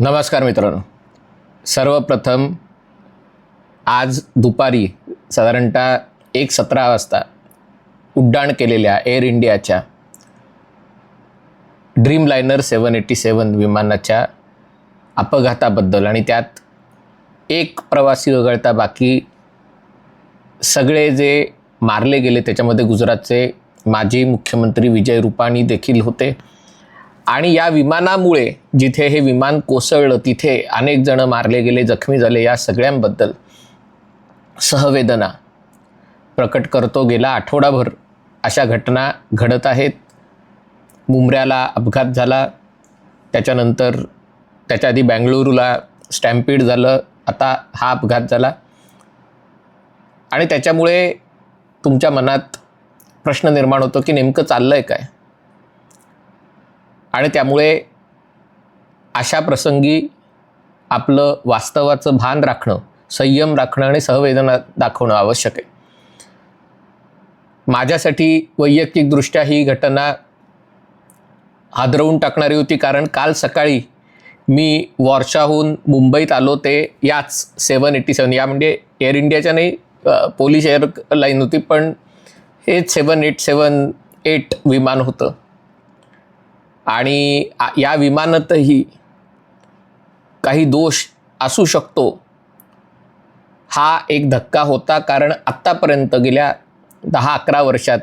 नमस्कार मित्रांनो. सर्वप्रथम आज दुपारी साधारणतः एक सतरा वाजता उड्डाण केलेल्या एअर इंडियाच्या dream liner seven eighty seven विमानाच्या अपघाताबद्दल आणि त्यात एक प्रवासी वगळता बाकी सगळे जे मारले गेले त्याच्यामध्ये गुजरातचे माजी मुख्यमंत्री विजय रुपाणी देखील होते. आणि या विमानामुळे जिथे हे विमान कोसळलं तिथे अनेक जण मारले गेले जखमी झाले या सगळ्यांबद्दल सहवेदना प्रकट करतो गेला आठवडाभर. अशा घटना घडत आहेत. मुंबऱ्याला अपघात झाला. त्याच्यानंतर त्याच्या आधी बँगळुरूला स्टॅम्पीड झालं. आता हा अपघात झाला. आणि त्याच्यामुळे तुमच्या मनात प्रश्न निर्माण होतो की नेमकं चाललं आहे काय? आणि त्यामुळे अशा प्रसंगी आपलं वास्तवाचं भान राखणं संयम राखणं आणि सहवेदना दाखवणं आवश्यक आहे. माझ्यासाठी वैयक्तिकदृष्ट्या ही घटना हादरवून टाकणारी होती कारण काल सकाळी मी वॉर्षाहून मुंबईत आलो ते याच सेवन एटी सेवन या म्हणजे एअर इंडियाच्या नाही अ, एअर लाईन होती पण हे सेवन एट सेवन एट विमान होतं. आणि या विमानातही काही दोष असू शकतो. हा एक धक्का होता कारण आत्तापर्यंत गेल्या दहा अकरा वर्षात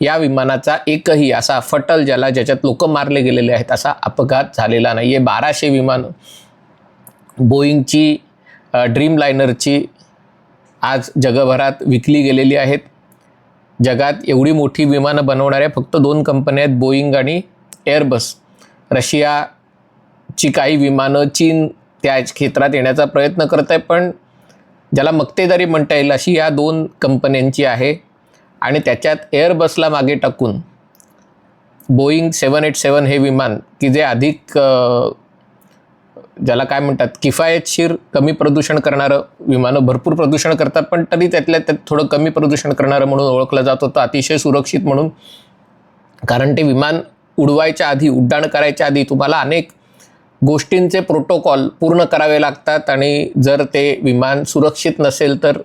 या विमानाचा एकही असा फटल ज्याला ज्याच्यात लोक मारले गेलेले आहेत असा अपघात झालेला नाही आहे बाराशे विमानं बोईंगची ड्रीम लायनरची आज जगभरात विकली गेलेली आहेत. जगात एवढी मोठी विमानं बनवणाऱ्या फक्त दोन कंपन्या आहेत बोईंग आणि एअरबस. रशियाची काही विमानं चीन त्या क्षेत्रात येण्याचा प्रयत्न करत आहे पण ज्याला मक्तेदारी म्हणता येईल अशी या दोन कंपन्यांची आहे. आणि त्याच्यात एअरबसला मागे टाकून बोईंग सेवन एट सेवन हे विमान की जे अधिक ज्याला काय म्हणतात किफायतशीर कमी प्रदूषण करणारं विमानं भरपूर प्रदूषण करतात पण तरी त्यातल्या त्यात थोडं कमी प्रदूषण करणारं म्हणून ओळखलं जात होतं अतिशय सुरक्षित म्हणून. कारण ते विमान उडवायच्या आधी उड्डाण करायच्या आधी तुम्हाला अनेक गोष्टींचे प्रोटोकॉल पूर्ण करावे लागतात आणि जर ते विमान सुरक्षित नसेल तर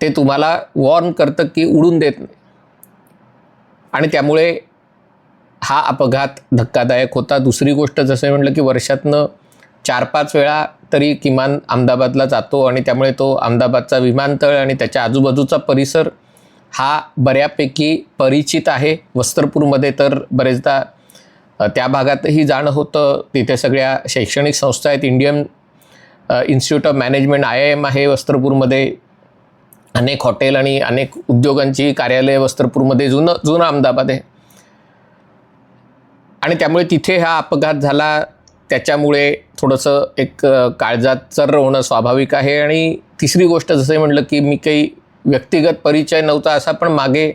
ते तुम्हाला वॉर्न करतं की उडून देत नाही. आणि त्यामुळे हा अपघात धक्कादायक होता. दुसरी गोष्ट जसं म्हटलं की वर्षातनं चार पाच वेळा तरी किमान अहमदाबादला जातो आणि त्यामुळे तो अहमदाबादचा विमानतळ आणि त्याच्या आजूबाजूचा परिसर हा बऱ्यापैकी परिचित आहे. वस्त्रपूरमध्ये तर बरेचदा त्या भागातही जाणं होतं. तिथे सगळ्या शैक्षणिक संस्था आहेत. Indian institute of management I I M आहे वस्त्रपूरमध्ये. अनेक हॉटेल आणि अनेक उद्योगांची कार्यालय वस्त्रपूरमध्ये जुनं जुनं अहमदाबाद आहे. आणि त्यामुळे तिथे हा अपघात झाला. त्याच्यामुळे थोडंसं एक अ, काळजात चर्र होणं स्वाभाविक आहे. आणि तिसरी गोष्ट जसं म्हटलं की मी काही व्यक्तिगत परिचय नव्हता असा पण मागे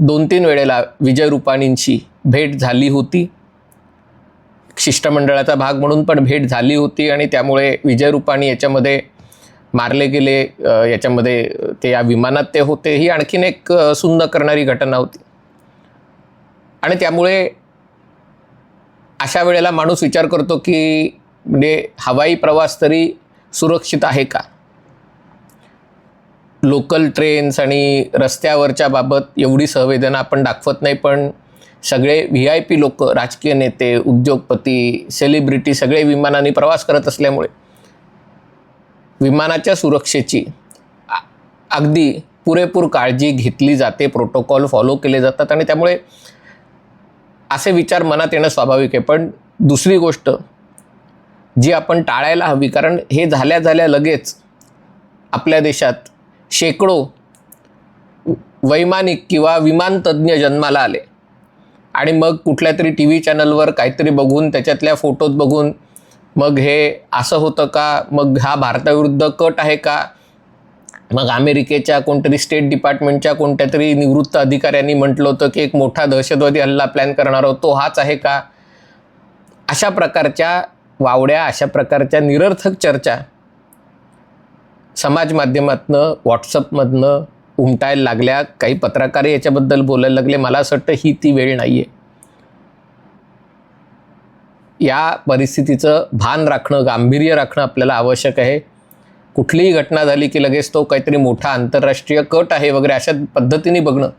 दोन तीन वेळेला विजय रुपाणींची भेट झाली होती. शिष्टमंडळाचा भाग म्हणून पण भेट झाली होती आणि त्यामुळे विजय रुपाणी याच्यामध्ये मारले गेले. याच्यामध्ये ते या विमानात ते होते. ही आणखीन एक सुन्न करणारी घटना होती. आणि त्यामुळे अशा वेळेला माणूस विचार करतो की म्हणजे हवाई प्रवास तरी सुरक्षित आहे का? लोकल ट्रेन्स आणि रस्त्यावरच्या बाबत एवढी संवेदना आपण दाखवत नाही पण सगळे व्ही आय पी लोक राजकीय नेते उद्योगपती सेलिब्रिटी सगळे विमानाने प्रवास करत असल्यामुळे विमानाच्या सुरक्षेची आ- अगदी पुरेपूर काळजी घेतली जाते प्रोटोकॉल फॉलो केले जातात आणि त्यामुळे असे विचार मनात येणं स्वाभाविक आहे. पण दुसरी गोष्ट जी आपण टाळायला हवी कारण हे झाल्या झाल्या लगेच आपल्या देशात शेकडो वैमानिक किंवा विमानतज्ज्ञ जन्माला आले. आणि मग कुठल्या तरी टी व्ही चॅनलवर काहीतरी बघून त्याच्यातल्या फोटोत बघून मग हे असं होतं का? मग हा भारताविरुद्ध कट आहे का? मग अमेरिकेच्या कोणतरी स्टेट डिपार्टमेंटच्या कोणत्या तरी निवृत्त अधिकाऱ्यांनी म्हटलं होतं की एक मोठा दहशतवादी हल्ला प्लॅन करणार तो हाच आहे का? अशा प्रकारच्या वावड्या अशा प्रकारच्या निरर्थक चर्चा समाज माध्यमातनं व्हॉट्सअपमधनं उमटायला लागल्या काही पत्रकार याच्याबद्दल बोलायला लागले. मला असं वाटतं ही ती वेळ नाही आहे या परिस्थितीचं भान राखणं गांभीर्य राखणं आपल्याला आवश्यक आहे. कुठलीही घटना झाली की लगेच तो काहीतरी मोठा आंतरराष्ट्रीय कट आहे वगैरे अशा पद्धतीने बघणं.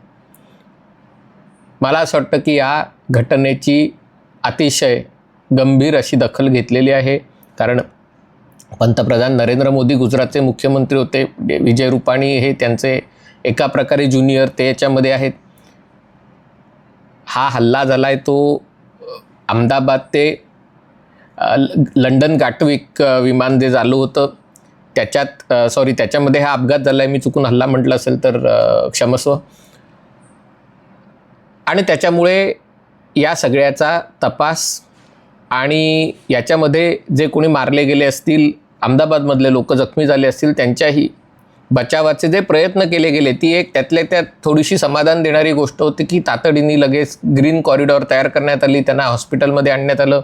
मला असं वाटतं की या घटनेची अतिशय गंभीर अशी दखल घेतलेली आहे. कारण पंतप्रधान नरेंद्र मोदी गुजरातचे मुख्यमंत्री होते. विजय रुपाणी हे त्यांचे एका प्रकारे ज्युनियर ते याच्यामध्ये आहेत. हा हल्ला झाला आहे तो अहमदाबाद ते ल- लंडन गाटविक विमान जे झालं होतं. त्याच्यात सॉरी त्याच्यामध्ये हा अपघात झाला आहे मी चुकून हल्ला म्हटलं असेल तर क्षमस्व. आणि त्याच्यामुळे या सगळ्याचा तपास आणि याच्यामध्ये जे कोणी मारले गेले असतील अहमदाबादमधले लोक जखमी झाले असतील त्यांच्याही बचावाचे जे प्रयत्न केले गेले ती एक त्यातल्या त्यात थोडीशी समाधान देणारी गोष्ट होती की तातडीने लगेच ग्रीन कॉरिडॉर तयार करण्यात आली. त्यांना हॉस्पिटलमध्ये आणण्यात आलं.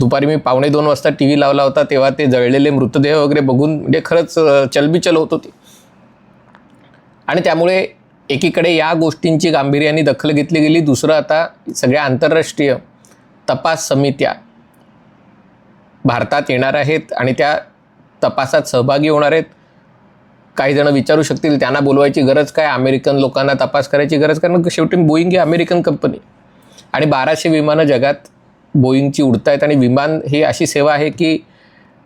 दुपारी मी पावणे दोन वाजता टी व्ही लावला होता तेव्हा ते जळलेले मृतदेह वगैरे बघून म्हणजे खरंच चलबिचल होत होती. आणि त्यामुळे एकीकडे या गोष्टींची गांभीर्याने दखल घेतली गेली दुसरं आता सगळ्या आंतरराष्ट्रीय तपास समित्या भारतात येणार आहेत आणि त्या तपासात सहभागी होणार आहेत काही जण विचारू शकतील त्यांना बोलवायची गरज काय अमेरिकन लोकांना तपास करायची गरज कारण शेवटी बोईंग ही अमेरिकन कंपनी. आणि बाराशे विमानं जगात बोईंगची उडत आहेत आणि विमान ही अशी सेवा आहे की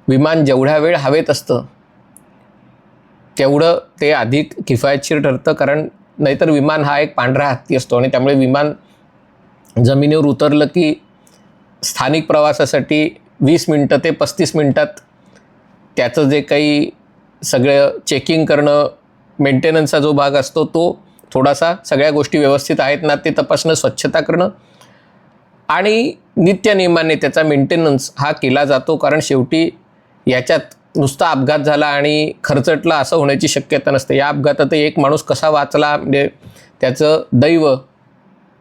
विमान जेवढा वेळ हवेत असतं तेवढं ते अधिक किफायतशीर ठरतं कारण नाहीतर विमान हा एक पांढरा हत्ती असतो आणि त्यामुळे विमान जमिनीवर उतरलं की स्थानिक प्रवासासाठी वीस मिनटं ते पस्तीस मिनटात त्याचं जे काही सगळं चेकिंग करणं मेंटेनन्सचा जो भाग असतो तो थोडासा सगळ्या गोष्टी व्यवस्थित आहेत ना ते तपासणं स्वच्छता करणं. आणि नित्यनियमाने त्याचा मेंटेनन्स हा केला जातो कारण शेवटी याच्यात नुसता अपघात झाला आणि खर्चटला असं होण्याची शक्यता नसते. या अपघातात एक माणूस कसा वाचला म्हणजे त्याचं दैव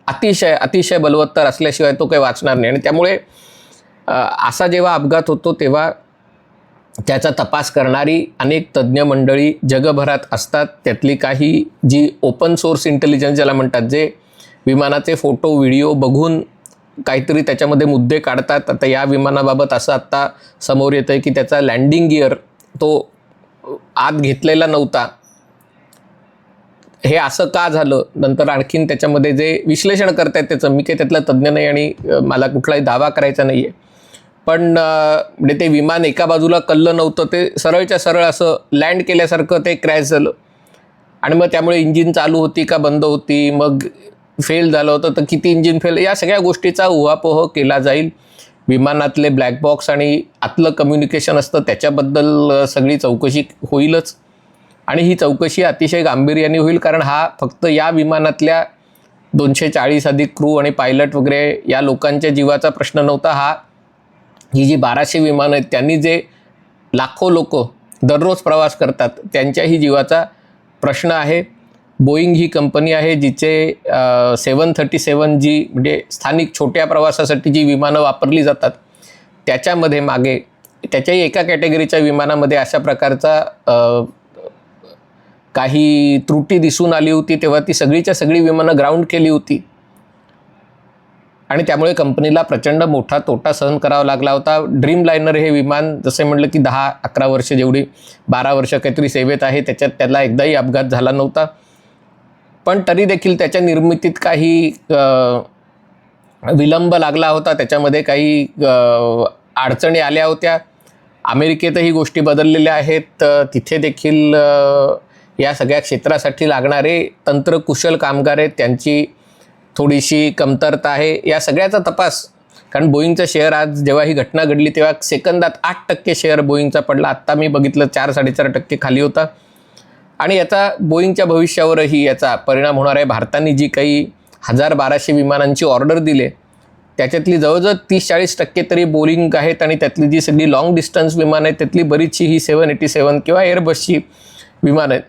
अतिशय अतिशय बलवत्तर असल्याशिवाय तो काही वाचणार नाही. आणि त्यामुळे असा जेव्हा अपघात होतो तेव्हा त्याचा तपास करणारी अनेक तज्ज्ञ मंडळी जगभरात असतात. त्यातली काही जी ओपन सोर्स इंटेलिजन्स ज्याला म्हणतात जे विमानाचे फोटो व्हिडिओ बघून काहीतरी त्याच्यामध्ये मुद्दे काढतात. आता या विमानाबाबत असं आत्ता समोर येतं आहे की त्याचा लँडिंग गिअर तो आत घेतलेला नव्हता. हे असं का झालं? नंतर आणखीन त्याच्यामध्ये जे विश्लेषण करत आहेत त्याचं मी काही त्यातला तज्ज्ञ नाही आणि मला कुठलाही दावा करायचा नाही आहे पण म्हणजे ते विमान एका बाजूला कल्लं नव्हतं ते सरळच्या सरळ असं लँड केल्यासारखं ते क्रॅश झालं. आणि मग त्यामुळे इंजिन चालू होती का बंद होती मग फेल झालं होतं तर किती इंजिन फेल या सगळ्या गोष्टीचा उहापोह केला जाईल. विमानातले ब्लॅक बॉक्स आणि आतलं कम्युनिकेशन असतं त्याच्याबद्दल सगळी चौकशी होईलच. आणि ही चौकशी अतिशय गांभीर्याने होईल कारण हा फक्त या विमानातल्या दोनशे चाळीस अधिक क्रू आणि पायलट वगैरे या लोकांच्या जीवाचा प्रश्न नव्हता हा ही जी बाराशे विमानं आहेत त्यांनी जे लाखो लोक दररोज प्रवास करतात त्यांच्याही जीवाचा प्रश्न आहे. बोईंग ही कंपनी आहे जिचे सेवन थर्टी सेवन जी म्हणजे स्थानिक छोट्या प्रवासासाठी जी विमानं वापरली जातात त्याच्यामध्ये मागे त्याच्याही एका कॅटेगरीच्या विमानामध्ये अशा प्रकारचा काही त्रुटी दिसून आली होती तेव्हा ती सगळीच्या सगळी विमानं ग्राउंड केली होती. आणि त्यामुळे कंपनीला प्रचंड मोठा तोटा सहन करावा लागला होता. ड्रीम लायनर हे विमान जसे म्हटलं की दहा अकरा वर्ष जेवढी बारा वर्ष काहीतरी सेवेत आहे त्याच्यात त्याला एकदाही अपघात झाला नव्हता. पण तरी देखील त्याच्या निर्मितीत काही विलंब लागला होता. त्याच्यामध्ये काही अडचणी आल्या होत्या. अमेरिकेतही गोष्टी बदललेल्या आहेत. तिथे देखील या सगळ्या क्षेत्रासाठी लागणारे तंत्रकुशल कामगार आहेत. त्यांची थोडीशी कमतरता आहे. या सगळ्याचा तपास कारण बोईंगचं शेअर आज जेव्हा ही घटना घडली तेव्हा सेकंदात आठ टक्के शेअर बोईंगचा पडला. आत्ता मी बघितलं चार साडेचार टक्के खाली होता. आणि याचा बोईंगच्या भविष्यावरही याचा परिणाम होणार आहे. भारताने जी काही हजार बाराशे विमानांची ऑर्डर दिले त्याच्यातली जवळजवळ तीस चाळीस टक्के तरी बोलिंग आहेत आणि त्यातली जी सगळी लॉंग डिस्टन्स विमानं आहेत त्यातली बरीचशी ही सेवन एटी सेवन किंवा एअरबसची विमानं आहेत.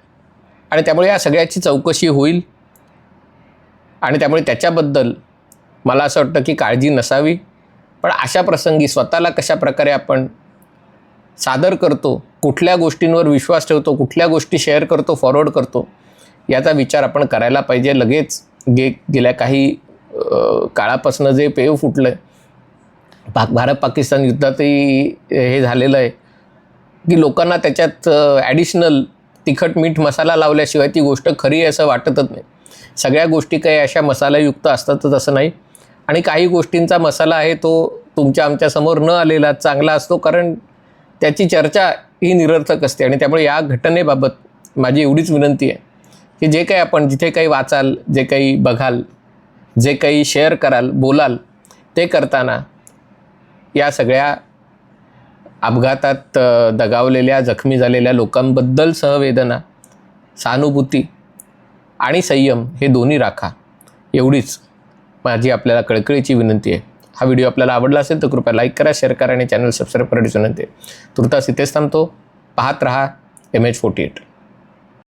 आणि त्यामुळे या सगळ्याची चौकशी होईल. आणि त्यामुळे त्याच्याबद्दल मला असं वाटतं की काळजी नसावी. पण अशा प्रसंगी स्वतःला कशा प्रकारे आपण सादर करतो कुठल्या गोष्टींवर विश्वास ठेवतो कुठल्या गोष्टी शेअर करतो फॉरवर्ड करतो याचा विचार आपण करायला पाहिजे. लगेच गे गेल्या काही काळापासून जे पेव फुटलं आहे पाक भारत पाकिस्तान युद्धातही हे झालेलं आहे की लोकांना त्याच्यात ॲडिशनल तिखट मीठ मसाला लावल्याशिवाय ती गोष्ट खरी आहे असं वाटतच नाही. सगळ्या गोष्टी काही अशा मसालायुक्त असतातच असं नाही. आणि काही गोष्टींचा मसाला आहे तो तुमच्या आमच्यासमोर न आलेला चांगला असतो कारण त्याची चर्चा ही निरर्थक असते. आणि त्यामुळे या घटनेबाबत माझी एवढीच विनंती आहे की जे काही आपण जिथे काही वाचाल जे काही बघाल जे काही शेअर कराल बोलाल ते करताना या सगळ्या अपघातात दगावलेल्या जखमी झालेल्या लोकांबद्दल सहवेदना सहानुभूती आणि संयम हे दोन्ही राखा. एवढीच माझी आपल्याला कळकळीची विनंती आहे. हा व्हिडिओ आपल्याला आवडला असेल तर कृपया लाईक करा शेअर करा आणि चॅनल सबस्क्राईब करण्याची विनंती आहे तुर्तास इथेच थांबतो. पाहत रहा एम एच फोर्टी एट